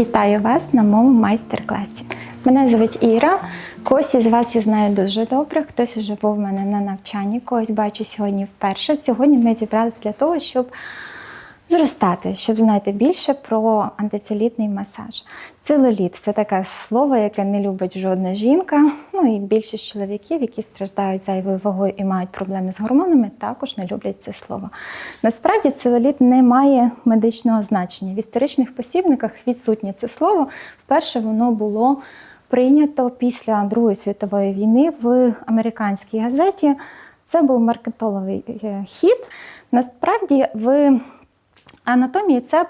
Вітаю вас на моєму майстер-класі. Мене звуть Іра. Когось із вас я знаю дуже добре. Хтось вже був у мене на навчанні, когось бачу сьогодні вперше. Сьогодні ми зібралися для того, щоб зростати, щоб знати більше про антицелітний масаж. Целуліт це таке слово, яке не любить жодна жінка. Ну і більшість чоловіків, які страждають зайвою вагою і мають проблеми з гормонами, також не люблять це слово. Насправді целуліт не має медичного значення. В історичних посібниках відсутнє це слово. Вперше воно було прийнято після Другої світової війни в американській газеті. Це був маркетоловий е, хід. Насправді, в Анатомії це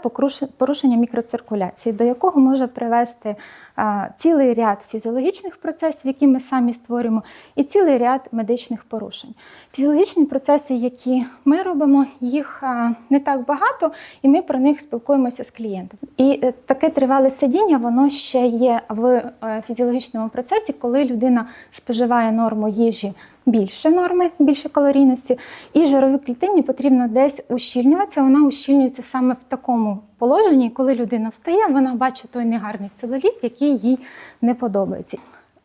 порушення мікроциркуляції, до якого може привести цілий ряд фізіологічних процесів, які ми самі створюємо, і цілий ряд медичних порушень. Фізіологічні процеси, які ми робимо, їх не так багато, і ми про них спілкуємося з клієнтом. І е, таке тривале сидіння, воно ще є в е, фізіологічному процесі, коли людина споживає норму їжі більше норми, більше калорійності, і жирові клітині потрібно десь ущільнюватися. Вона ущільнюється саме в такому положенні, коли людина встає, вона бачить той негарний целуліт, який їй не подобається.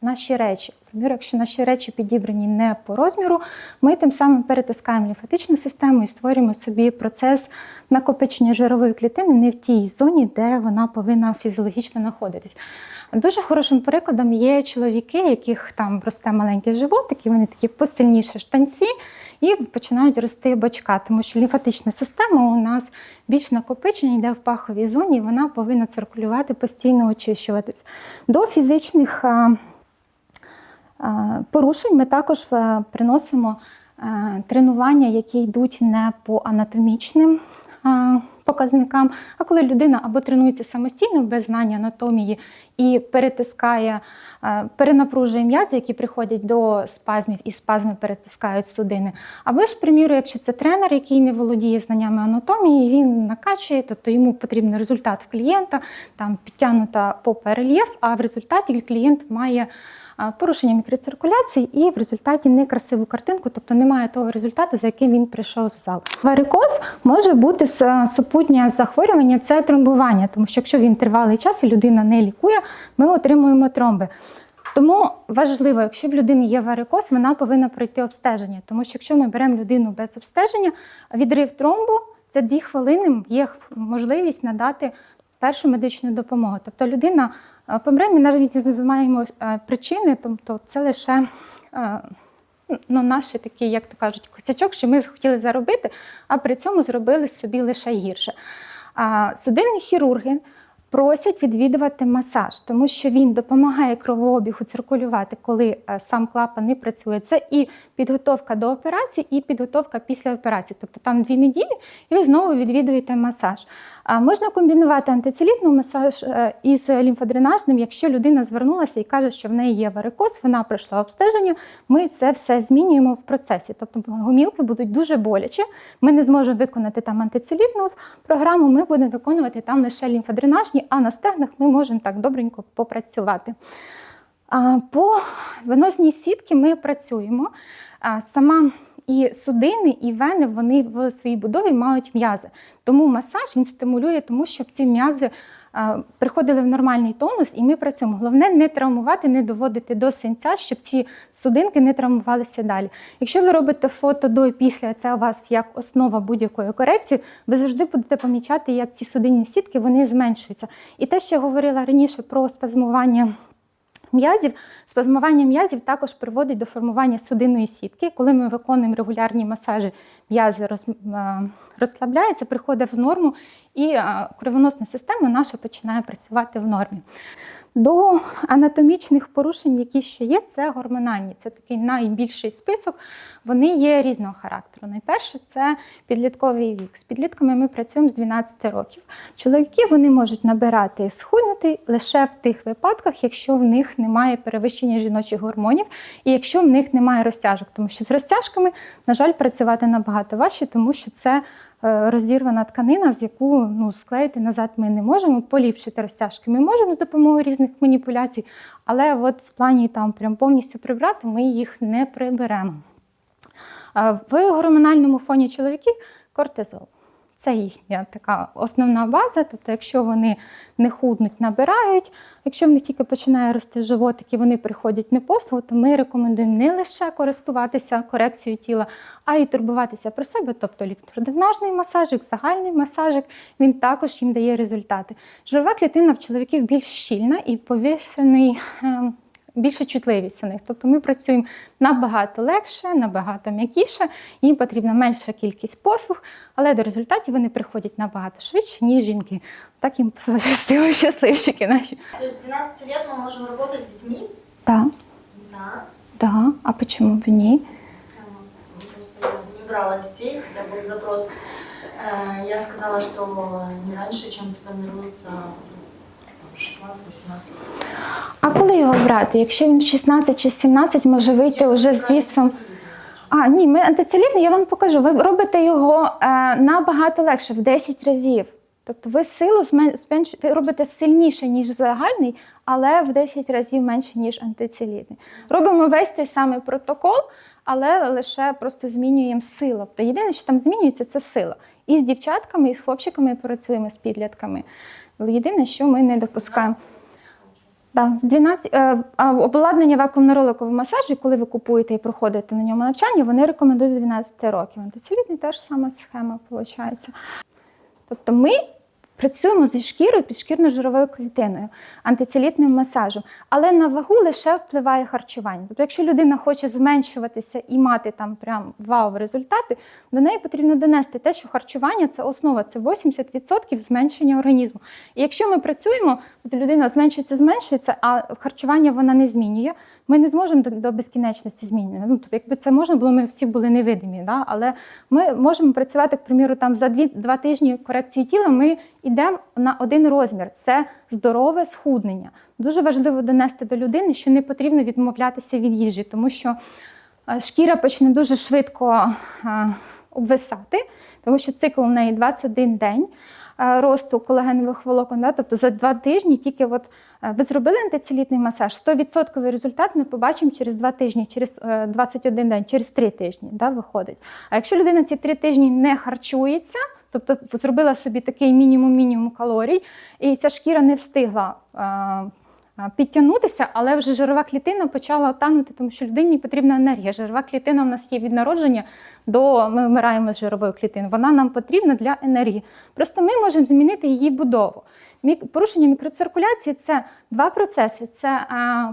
Наші речі, наприклад, якщо наші речі підібрані не по розміру, ми тим самим перетискаємо лімфатичну систему і створюємо собі процес накопичення жирової клітини не в тій зоні, де вона повинна фізіологічно знаходитись. Дуже хорошим прикладом є чоловіки, яких там росте маленький животик, і вони такі посильніші штанці, і починають рости бочка, тому що лімфатична система у нас більш накопичена, йде в паховій зоні, і вона повинна циркулювати, постійно очищуватись. До фізичних порушень ми також е, приносимо е, тренування, які йдуть не по анатомічним показникам, а коли людина або тренується самостійно без знання анатомії і перетискає, е, перенапружує м'язи, які приходять до спазмів, і спазми перетискають судини. Або ж, приміру, якщо це тренер, який не володіє знаннями анатомії, він накачує, тобто йому потрібен результат в клієнта, там підтягнута попа рельєф, а в результаті клієнт має порушення мікроциркуляції і в результаті некрасиву картинку, тобто немає того результату, за яким він прийшов в зал. Варикоз може бути супутнє захворювання, це тромбування, тому що якщо він тривалий час і людина не лікує, ми отримуємо тромби. Тому важливо, якщо в людини є варикоз, вона повинна пройти обстеження. Тому що якщо ми беремо людину без обстеження, відрив тромбу це дві хвилини є можливість надати першу медичну допомогу. Тобто людина е, помре, ми навіть не знаємо е, причини, тобто це лише. е, Ну, наш такий, як то кажуть, косячок, що ми хотіли заробити, а при цьому зробили собі лише гірше. А судинні хірурги просять відвідувати масаж, тому що він допомагає кровообігу циркулювати, коли е, сам клапан не працює. Це і підготовка до операції, і підготовка після операції. Тобто там дві неділі, і ви знову відвідуєте масаж. А можна комбінувати антицелітний масаж е, із лімфодренажним, якщо людина звернулася і каже, що в неї є варикоз, вона пройшла обстеження. Ми це все змінюємо в процесі. Тобто гомілки будуть дуже боляче. Ми не зможемо виконати там антицелітну програму. Ми будемо виконувати там лише лімфодренажні, а на стегнах ми можемо так добренько попрацювати. По венозній сітки ми працюємо. Сама і судини, і вени вони в своїй будові мають м'язи. Тому масаж він стимулює, тому щоб ці м'язи приходили в нормальний тонус, і ми працюємо. Головне не травмувати, не доводити до синця, щоб ці судинки не травмувалися далі. Якщо ви робите фото до і після, це у вас як основа будь-якої корекції, ви завжди будете помічати, як ці судинні сітки вони зменшуються. І те, що я говорила раніше про спазмування. М'язів спазмування м'язів також приводить до формування судинної сітки. Коли ми виконуємо регулярні масажі, м'язи роз, е, розслабляються, приходить в норму, і е, кровоносна система наша починає працювати в нормі. До анатомічних порушень, які ще є, це гормональні. Це такий найбільший список. Вони є різного характеру. Найперше це підлітковий вік. З підлітками ми працюємо з 12 років. Чоловіки вони можуть набирати схуднути лише в тих випадках, якщо в них немає перевищення жіночих гормонів і якщо в них немає розтяжок. Тому що з розтяжками, на жаль, працювати набагато важче, тому що це е, розірвана тканина, з яку ну, склеїти назад ми не можемо. Поліпшити розтяжки ми можемо з допомогою різних маніпуляцій, але от в плані там прям повністю прибрати ми їх не приберемо. В гормональному фоні чоловіків кортизол. Це їхня така основна база. Тобто, якщо вони не худнуть, набирають. Якщо в них тільки починає рости животик і вони приходять не послугу, то ми рекомендуємо не лише користуватися корекцією тіла, а й турбуватися про себе, тобто ліктроденажний масажик, загальний масажик, він також їм дає результати. Жирова клітина в чоловіків більш щільна і повішений ем, Більша чутливість у них. Тобто ми працюємо набагато легше, набагато м'якіше, їм потрібна менша кількість послуг, але до результатів вони приходять набагато швидше, ніж жінки. Так їм пощастило, щасливчики наші. То есть с 12 лет мы можем работать с детьми? Так, Да. да. А чому б ні? Прямо. Просто я не брала детей, хотя был запрос. Э, Я сказала, что не раньше, чем сформируется 16-18. а коли його брати? Якщо він 16 чи 17 може вийти вже з вісом. А, ні, ми антицелітний, я вам покажу. Ви робите його е, набагато легше, в 10 разів. Тобто ви силу зменш- ви робите сильніше, ніж загальний, але в 10 разів менше, ніж антицелітний. Робимо весь той самий протокол, але лише просто змінюємо силу. Тобто єдине, що там змінюється, це сила. І з дівчатками, і з хлопчиками працюємо з підлітками. Єдине, що ми не допускаємо. Да, з 12, е, обладнання вакуумно-роликового масажу, коли ви купуєте і проходите на ньому навчання, вони рекомендують з 12 років. Антицелітний теж сама схема виходить. Тобто ми працюємо зі шкірою підшкірно-жировою клітиною, антицелітним масажем, але на вагу лише впливає харчування. Тобто, якщо людина хоче зменшуватися і мати там прям вау результати, до неї потрібно донести те, що харчування це основа, це 80% зменшення організму. І якщо ми працюємо, от людина зменшується, зменшується, а харчування вона не змінює. Ми не зможемо до, до безкінечності змінювати. Ну, тобто, якби це можна було, ми всі були невидимі. Да? Але ми можемо працювати, к приміру, там за дві, два тижні корекції тіла ми йдемо на один розмір. Це здорове схуднення. Дуже важливо донести до людини, що не потрібно відмовлятися від їжі, тому що е, шкіра почне дуже швидко е, обвисати, тому що цикл у неї 21 день е, росту колагенових волокон. Да? Тобто за два тижні тільки от е, ви зробили антицелітний масаж, 100% результат ми побачимо через два тижні, через е, 21 день, через три тижні да, виходить. А якщо людина ці три тижні не харчується, тобто зробила собі такий мінімум-мінімум калорій, і ця шкіра не встигла. Підтягнутися, але вже жирова клітина почала танути, тому що людині потрібна енергія. Жирова клітина в нас є від народження до ми вмираємо з жировою клітиною. Вона нам потрібна для енергії. Просто ми можемо змінити її будову. Порушення мікроциркуляції це два процеси: це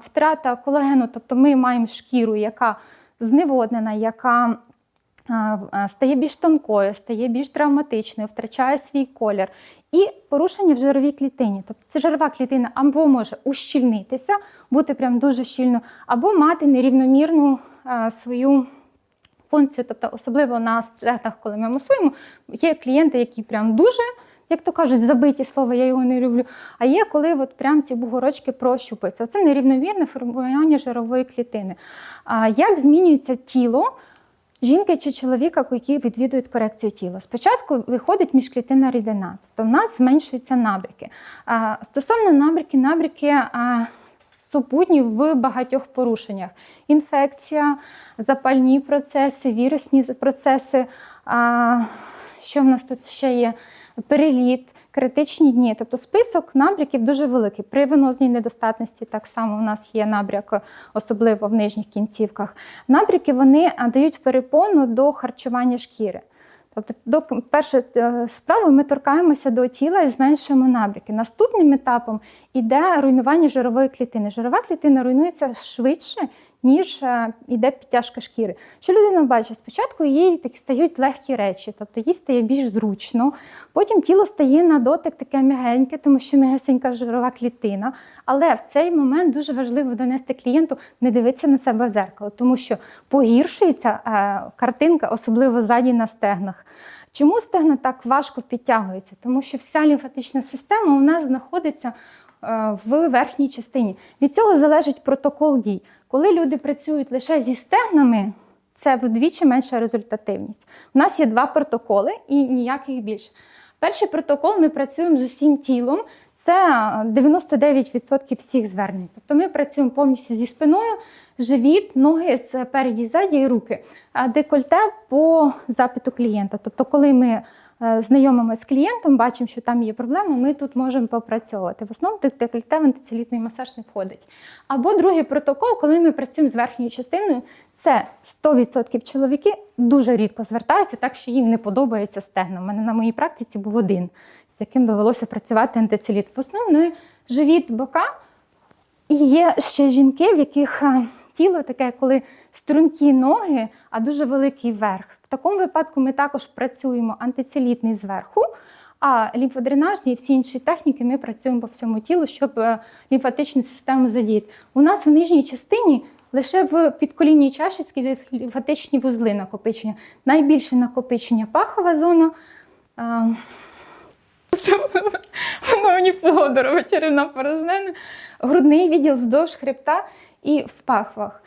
втрата колагену, тобто ми маємо шкіру, яка зневоднена, яка стає більш тонкою, стає більш травматичною, втрачає свій колір. І порушення в жировій клітині. Тобто це жирова клітина або може ущільнитися, бути прям дуже щільно, або мати нерівномірну свою функцію. Тобто, особливо на стегнах, коли ми масуємо, є клієнти, які прям дуже. Як то кажуть, забиті слова, я його не люблю. А є коли от прям ці бугорочки прощупуються. Це нерівномірне формування жирової клітини. А як змінюється тіло жінки чи чоловіка, які відвідують корекцію тіла. Спочатку виходить міжклітинна рідина, тобто в нас зменшуються набряки. А, Стосовно набряки а, супутні в багатьох порушеннях: інфекція, запальні процеси, вірусні процеси. Що в нас тут ще є? Переліт. Критичні дні, тобто список набряків дуже великий. При венозній недостатності так само у нас є набряк, особливо в нижніх кінцівках. Набряки вони дають перепону до харчування шкіри. Тобто, до перше е, справи ми торкаємося до тіла і зменшуємо набряки. Наступним етапом іде руйнування жирової клітини. Жирова клітина руйнується швидше, ніж е, іде підтяжка шкіри. Що людина бачить? Спочатку їй такі стають легкі речі, тобто їй стає більш зручно. Потім тіло стає на дотик таке м'ягеньке, тому що м'ягесенька жирова клітина. Але в цей момент дуже важливо донести клієнту не дивитися на себе в зеркало, тому що погіршується е, картинка, особливо ззаді на стегнах. Чому стегна так важко підтягуються? Тому що вся лімфатична система у нас знаходиться е, в верхній частині. Від цього залежить протокол дій. Коли люди працюють лише зі стегнами, це вдвічі менша результативність. У нас є два протоколи і ніяких більше. Перший протокол ми працюємо з усім тілом. Це 99% всіх звернень. Тобто ми працюємо повністю зі спиною, живіт, ноги спереді, ззаді і руки. А декольте по запиту клієнта. Тобто, коли ми е, знайомимося з клієнтом, бачимо, що там є проблема, ми тут можемо попрацьовувати. В основному декольте в антицелітний масаж не входить. Або другий протокол, коли ми працюємо з верхньою частиною, це 100% чоловіки дуже рідко звертаються, так що їм не подобається стегна. У мене на моїй практиці був один, з яким довелося працювати антицеліт. В основному живіт бока. І є ще жінки, в яких е, тіло таке, коли стрункі ноги, а дуже великий верх. Такому випадку ми також працюємо антицелітний зверху, а лімфодренажні і всі інші техніки ми працюємо по всьому тілу, щоб е, лімфатичну систему задіяти. У нас в нижній частині лише в підколінній чашечці лімфатичні вузли накопичення. Найбільше накопичення пахова зона. е, Воно мені подорова, черевна порожнина, грудний відділ вздовж хребта і в пахвах.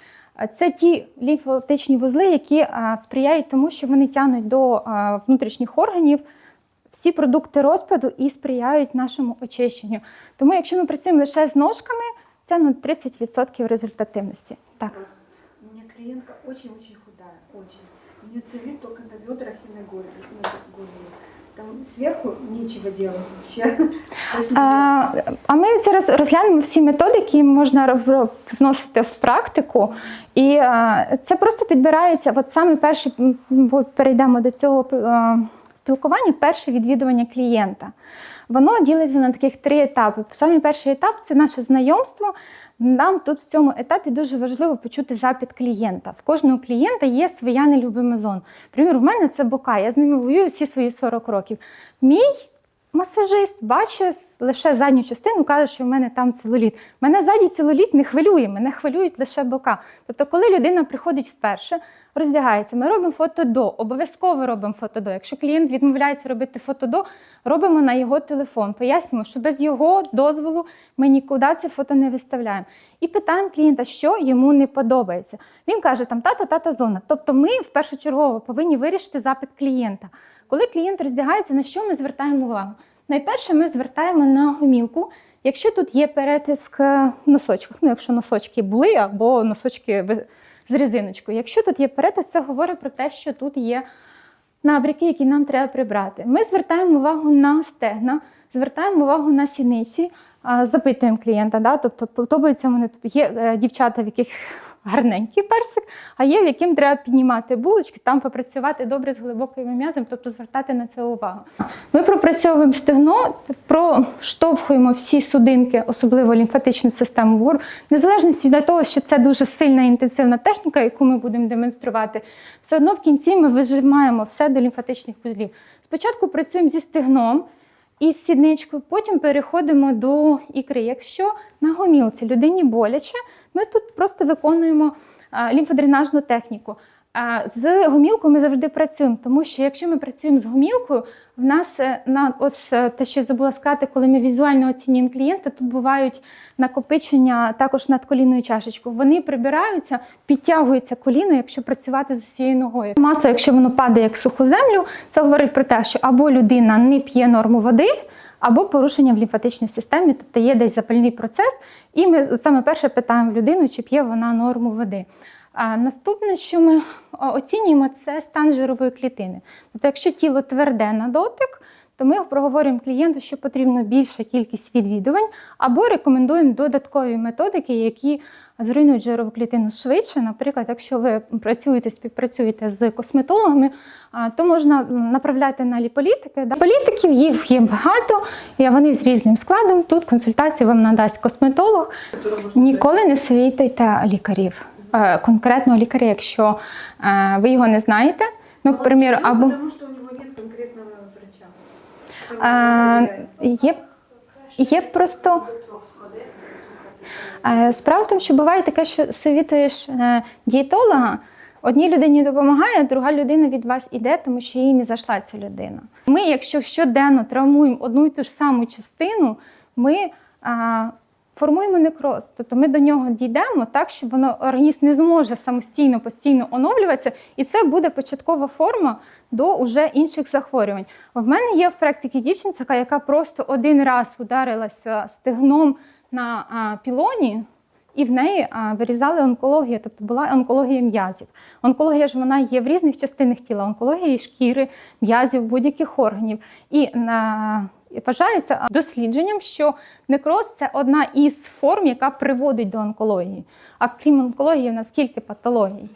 Це ті лімфатичні вузли, які сприяють тому, що вони тягнуть до внутрішніх органів всі продукти розпаду і сприяють нашому очищенню. Тому, якщо ми працюємо лише з ножками, це на 30% результативності. Так. У меня клиентка очень-очень худая, очень. У нее целит только на бедрах и на горле. Там сверху нічого делать вообще. А, а ми зараз розглянемо всі методики, які можна вносити в практику. І а, це просто підбирається. От саме перше, перейдемо до цього а, спілкування, перше відвідування клієнта. Воно ділиться на таких три етапи. Саме перший етап це наше знайомство. Нам тут в цьому етапі дуже важливо почути запит клієнта. В кожного клієнта є своя нелюбима зона. Примір, в мене це бока. Я з ними воюю всі свої 40 років. Мій масажист бачить лише задню частину, каже, що в мене там целуліт. Мене ззаді целуліт не хвилює, мене хвилюють лише бока. Тобто, коли людина приходить вперше, роздягається, ми робимо фото до, обов'язково робимо фото до. Якщо клієнт відмовляється робити фото до, робимо на його телефон. Пояснюємо, що без його дозволу ми нікуди це фото не виставляємо. І питаємо клієнта, що йому не подобається. Він каже, там тата, тата зона. Тобто ми в першочергово повинні вирішити запит клієнта. Коли клієнт роздягається, на що ми звертаємо увагу? Найперше, ми звертаємо на гомілку. Якщо тут є перетиск е, в носочках, ну якщо носочки були, або носочки з резиночкою. Якщо тут є перетиск, це говорить про те, що тут є набряки, які нам треба прибрати. Ми звертаємо увагу на стегна, звертаємо увагу на сіниці, запитуємо клієнта. Да? Тобто подобається вони є е, дівчата, в яких гарненький персик, а є, в яким треба піднімати булочки, там попрацювати добре з глибоким м'язом, тобто звертати на це увагу. Ми пропрацьовуємо стегно, проштовхуємо всі судинки, особливо лімфатичну систему вгору, незалежно від того, що це дуже сильна інтенсивна техніка, яку ми будемо демонструвати, все одно в кінці ми вижимаємо все до лімфатичних вузлів. Спочатку працюємо зі стегном і з сідничкою, потім переходимо до ікри. Якщо на гомілці людині боляче, ми тут просто виконуємо лімфодренажну техніку. З гомілкою ми завжди працюємо, тому що якщо ми працюємо з гомілкою, в нас е, на ось е, те, що я забула сказати, коли ми візуально оцінюємо клієнта, тут бувають накопичення також над колінною чашечкою. Вони прибираються, підтягується коліно, якщо працювати з усією ногою. Масло, якщо воно падає як суху землю, це говорить про те, що або людина не п'є норму води. Або порушення в лімфатичній системі, тобто є десь запальний процес, і ми саме перше питаємо людину, чи п'є вона норму води. А наступне, що ми оцінюємо, це стан жирової клітини. Тобто, якщо тіло тверде на дотик, то ми проговорюємо клієнту, що потрібно більша кількість відвідувань, або рекомендуємо додаткові методики, які зруйнують жирову клітину швидше. Наприклад, якщо ви працюєте, співпрацюєте з косметологами, то можна направляти на ліполітики. Політиків їх є багато, і вони з різним складом. Тут консультації вам надасть косметолог. Ніколи не світайте лікарів. Е, Конкретного лікаря, якщо е, ви його не знаєте. Ну, к примеру, або Потому что у него нет конкретного врача. А, є, є просто. Е, Справа в тому, що буває таке, що совітуєш дієтолога, одній людині допомагає, друга людина від вас іде, тому що їй не зайшла ця людина. Ми, якщо щоденно травмуємо одну і ту ж саму частину, ми а, формуємо некроз. Тобто ми до нього дійдемо так, щоб воно організм не зможе самостійно постійно оновлюватися, і це буде початкова форма до уже інших захворювань. В мене є в практиці дівчинка, яка просто один раз ударилася стегном на а, пілоні. і в неї а, вирізали онкологію, тобто була онкологія м'язів. Онкологія ж вона є в різних частинах тіла, онкологія шкіри, м'язів, будь-яких органів. І на вважається дослідженням, що некроз це одна із форм, яка приводить до онкології. А крім онкології, в нас скільки патологій.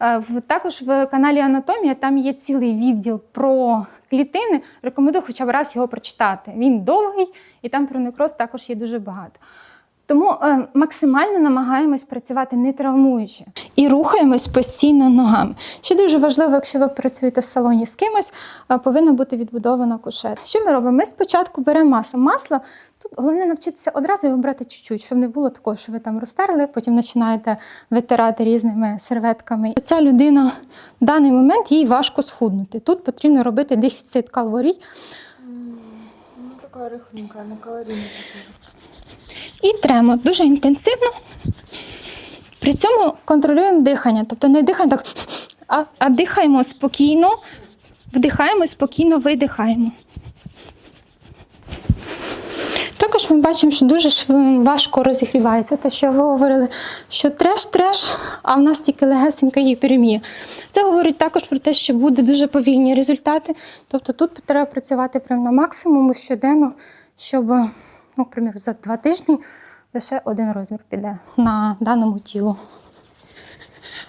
Е, Також в каналі Анатомія там є цілий відділ про клітини. Рекомендую хоча б раз його прочитати. Він довгий, і там про некроз також є дуже багато. Тому е, максимально намагаємось працювати не травмуючи і рухаємось постійно ногами. Ще дуже важливо, якщо ви працюєте в салоні з кимось, е, повинна бути відбудована кушета. Що ми робимо? Ми спочатку беремо масло. Масло тут головне навчитися одразу його брати чуть-чуть, щоб не було такого, що ви там розтерли, потім починаєте витирати різними серветками. Ця людина в даний момент їй важко схуднути. Тут потрібно робити дефіцит калорій. Ну, такая рыхленькая, на калорийную І тремо дуже інтенсивно. При цьому контролюємо дихання. Тобто не дихаємо так, а, а дихаємо спокійно, вдихаємо, і спокійно видихаємо. Також ми бачимо, що дуже важко розігрівається. Те, що ви говорили, що треш-треш, а в нас тільки легесенька гіперемія. Це говорить також про те, що буде дуже повільні результати. Тобто тут треба працювати прямо на максимуму щоденно, щоб, ну, к примеру, за два тижні лише один розмір піде на даному тілу.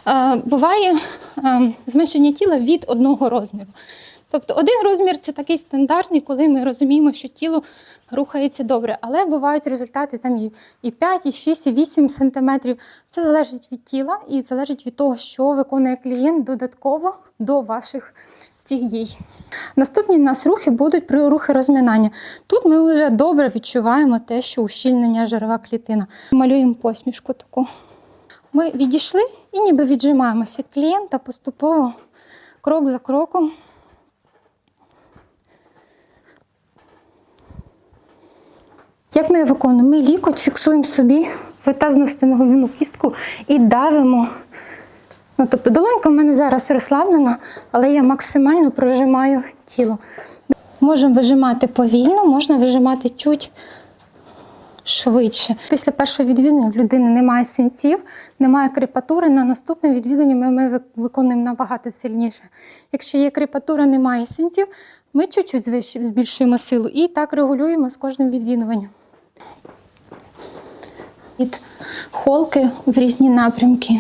Е, Буває е, зменшення тіла від одного розміру. Тобто один розмір це такий стандартний, коли ми розуміємо, що тіло рухається добре. Але бувають результати там і, і 5, і 6, і 8 сантиметрів. Це залежить від тіла і залежить від того, що виконує клієнт додатково до ваших всіх дій. Наступні у нас рухи будуть при рухи розминання. Тут ми вже добре відчуваємо те, що ущільнення жирова клітина. Малюємо посмішку таку. Ми відійшли і ніби віджимаємось від клієнта поступово, крок за кроком. Як ми виконуємо? Ми лікоть фіксуємо собі в тазно-стегнову кістку і давимо. Ну, тобто долонька в мене зараз розслаблена, але я максимально прожимаю тіло. Можемо вижимати повільно, можна вижимати чуть швидше. Після першого відвідування в людини немає синців, немає крепатури. На наступне відвідування ми, ми виконуємо набагато сильніше. Якщо є крепатура, немає синців, ми чуть-чуть збільшуємо силу і так регулюємо з кожним відвідуванням. Від холки в різні напрямки.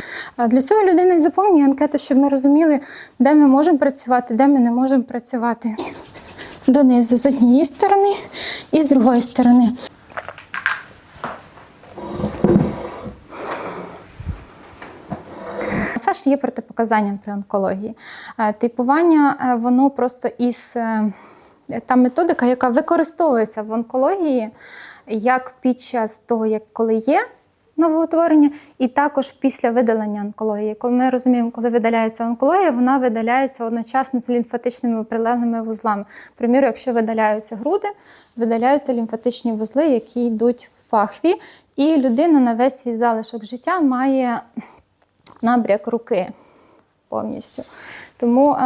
Для цього людина і заповнює анкету, щоб ми розуміли, де ми можемо працювати, де ми не можемо працювати. Донизу з однієї сторони і з другої сторони. Масаж є протипоказанням при онкології. Е, Типування е, воно просто із е, та методика, яка використовується в онкології, як під час того, як коли є новоутворення, і також після видалення онкології. Коли ми розуміємо, коли видаляється онкологія, вона видаляється одночасно з лімфатичними прилеглими вузлами. Приміру, якщо видаляються груди, видаляються лімфатичні вузли, які йдуть в пахві, і людина на весь свій залишок життя має набряк руки повністю. Тому е,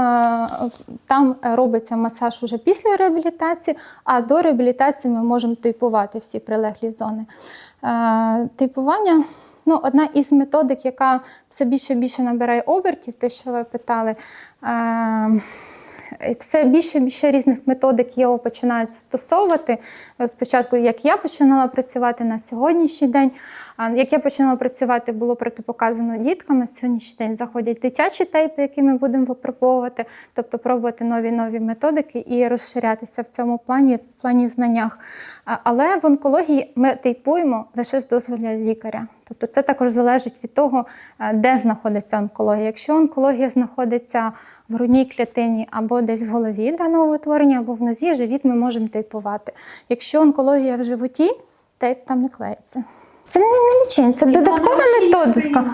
там робиться масаж уже після реабілітації, а до реабілітації ми можемо типувати всі прилеглі зони. Е, типування ну, одна із методик, яка все більше і більше набирає обертів, те, що ви питали. Е, все більше і більше різних методик його починають застосовувати. Е, Спочатку, як я починала працювати на сьогоднішній день, як я починала працювати, було протипоказано діткам. На сьогоднішній день заходять дитячі тейпи, які ми будемо випробовувати, тобто пробувати нові нові методики і розширятися в цьому плані, в плані знаннях. Але в онкології ми тейпуємо лише з дозволу лікаря. Тобто це також залежить від того, е, де знаходиться онкологія. Якщо онкологія знаходиться в грудній клітині або десь в голові даного утворення, або в нозі, живіт ми можемо тейпувати. Якщо онкологія в животі, тейп там не клеїться. Це не, не лічень, це додаткова методика.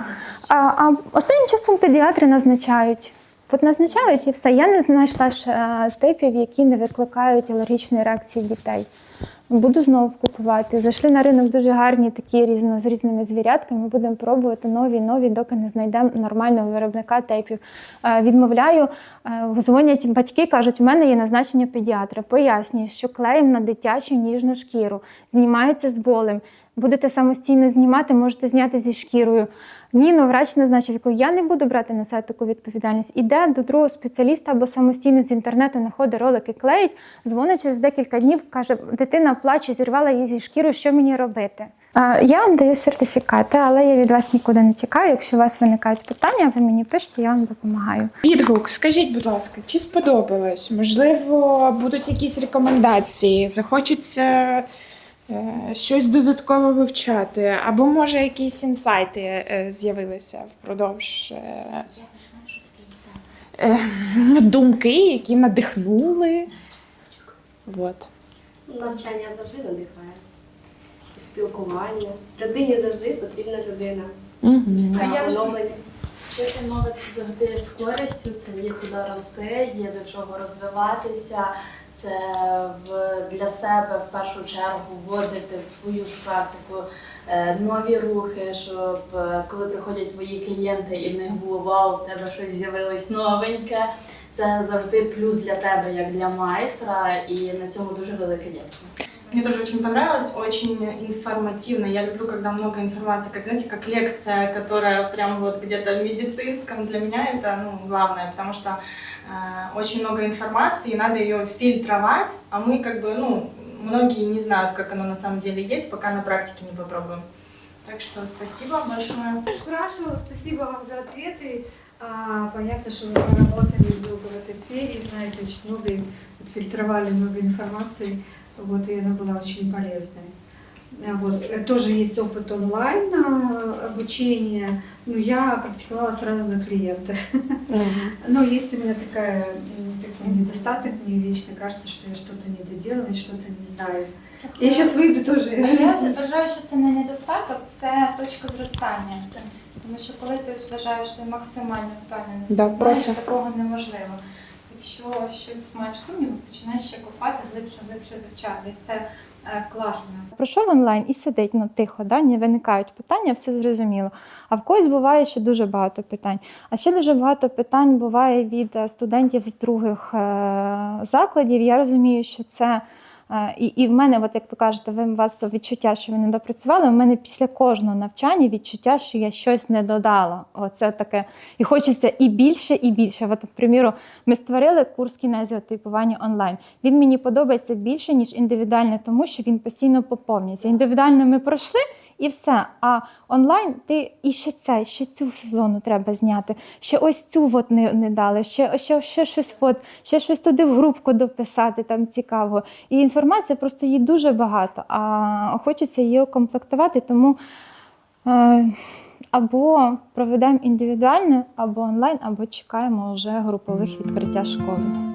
А, а останнім часом педіатри назначають. От назначають і все. Я не знайшла ще е, типів, які не викликають алергічної реакції дітей. Буду знову купувати. Зайшли на ринок дуже гарні такі різно з різними звірятками. Будемо пробувати нові, нові, доки не знайдемо нормального виробника тейпів. Е, Відмовляю, е, дзвонять батьки, кажуть, у мене є назначення педіатра. Пояснюю, що клеєм на дитячу ніжну шкіру знімається з болем. Будете самостійно знімати, можете зняти зі шкірою. Ні, ну врач назначив, яку я не буду брати на себе таку відповідальність. Іде до другого спеціаліста або самостійно з інтернету знаходить ролики, клеїть, дзвонить через декілька днів, каже, дитина плаче, зірвала її зі шкірою, що мені робити? Я вам даю сертифікати, але я від вас нікуди не тікаю. Якщо у вас виникають питання, ви мені пишете, я вам допомагаю. Відгук, скажіть, будь ласка, чи сподобалось? Можливо, будуть якісь рекомендації, захочеться щось додатково вивчати, або може якісь інсайти е, з'явилися впродовж е, е, думки, які надихнули. От. Навчання завжди надихає. І спілкування. Людині завжди потрібна людина. Угу. А я оновлення. Вчити нове це завжди з користю, це є куди рости, є до чого розвиватися. Це в, для себе в першу чергу вводити в свою ж практику е, нові рухи, щоб е, коли приходять твої клієнти і в них було вау, в тебе щось з'явилось новеньке. Це завжди плюс для тебе, як для майстра, і на цьому дуже велике дякую. Мне тоже очень понравилось, очень информативно. Я люблю, когда много информации, как, знаете, как лекция, которая прям вот где-то в медицинском. Для меня это ну, главное, потому что э, очень много информации, и надо ее фильтровать, а мы как бы, ну, многие не знают, как оно на самом деле есть, пока на практике не попробуем. Так что спасибо большое. Спрашивала, спасибо вам за ответы. А, понятно, что вы поработали долго в этой сфере, знаете очень много, фильтровали много информации, вот, и она была очень полезной. А, Вот. э, Тоже есть опыт онлайн а, обучения, но я практиковала сразу на клиентах. Но есть у меня такая, м, такой недостаток, мне вечно кажется, что я что-то не доделала, что-то не знаю. Я сейчас выйду тоже. Я вважаю, що це не недостаток, це точка зростання. Тому що коли ти вважаєш, що ти максимально впевнений, Да, знаєш, просто. такого неможливо. Якщо щось маєш сумнів, починаєш ще копати, глибше, глибше вивчати. Це е, класно. Пройшов онлайн і сидить ну, тихо, да? не виникають питання, все зрозуміло. А в когось буває ще дуже багато питань. А ще дуже багато питань буває від е, студентів з других е, закладів. Я розумію, що це. Е, І, і в мене, от як ви кажете, ви у вас відчуття, що ви не допрацювали. У мене після кожного навчання відчуття, що я щось не додала. Оце таке. І хочеться і більше, і більше. От, приміру, ми створили курс кінезіотипування онлайн. Він мені подобається більше, ніж індивідуальне, тому що він постійно поповнюється. Індивідуально ми пройшли. І все. А онлайн ти і ще це, ще цю сезону треба зняти. Ще ось цю от не, не дали, ще, ще, ще щось, от, ще щось туди в групку дописати, там цікаво. І інформація просто її дуже багато, а хочеться її окомплектувати, тому е, або проведемо індивідуально, або онлайн, або чекаємо вже групових відкриття школи.